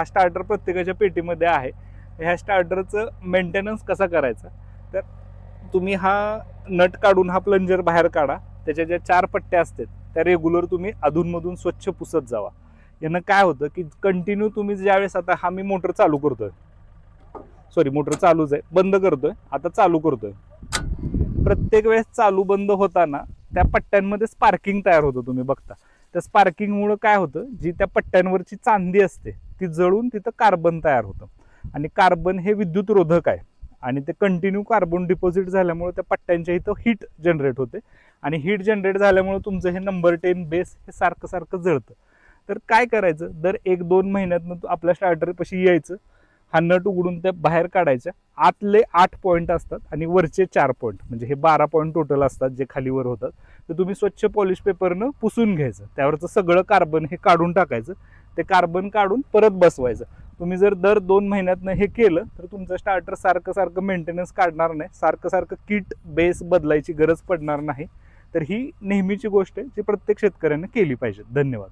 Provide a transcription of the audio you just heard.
हा स्टार्टर प्रत्येकाच्या पेटीमध्ये आहे. ह्या स्टार्टरचं मेंटेनन्स कसा करायचा? तर तुम्ही हा नट काढून हा प्लंजर बाहेर काढा. त्याच्या ज्या चार पट्ट्या असतात त्या रेग्युलर तुम्ही अधूनमधून स्वच्छ पुसत जावा. यानं काय होतं की कंटिन्यू तुम्ही ज्यावेळेस आता हा मी मोटर चालू करतोय. सॉरी मोटर चालूच आहे बंद करतोय आता चालू करतोय. प्रत्येक वेळेस चालू बंद होताना त्या पट्ट्यांमध्ये स्पार्किंग तयार होतं तुम्ही बघता. त्या स्पार्किंगमुळं काय होतं जी त्या पट्ट्यांवरची चांदी असते ती जळून तिथं कार्बन तयार होतं. आणि कार्बन हे विद्युत रोधक आहे. आणि ते कंटिन्यू कार्बन डिपॉझिट झाल्यामुळे त्या पट्ट्यांच्या इथं हीट जनरेट होते. आणि हीट जनरेट झाल्यामुळे तुमचं हे नंबर टेन बेस हे सारखं सारखं जळतं. तर काय करायचं? दर एक दोन महिन्यातनं तू आपल्या स्टार्टरपाशी यायचं. हा नट उघडून त्या बाहेर काढायच्या. आतले आठ पॉईंट असतात आणि वरचे चार पॉईंट म्हणजे हे बारा पॉईंट टोटल असतात जे खालीवर होतात. तर तुम्ही स्वच्छ पॉलिश पेपरनं पुसून घ्यायचं. त्यावरचं सगळं कार्बन हे काढून टाकायचं. ते कार्बन काढून परत बसवायचं. तुम्ही जर दर दोन महिन्यातनं हे केलं तर तुमचं स्टार्टर सारखं सारखं मेंटेनन्स काढणार नाही. सारखं सारखं किट बेस बदलायची गरज पडणार नाही. तर ही नेहमीची गोष्ट आहे जी प्रत्येक शेतकऱ्याने केली पाहिजे. धन्यवाद.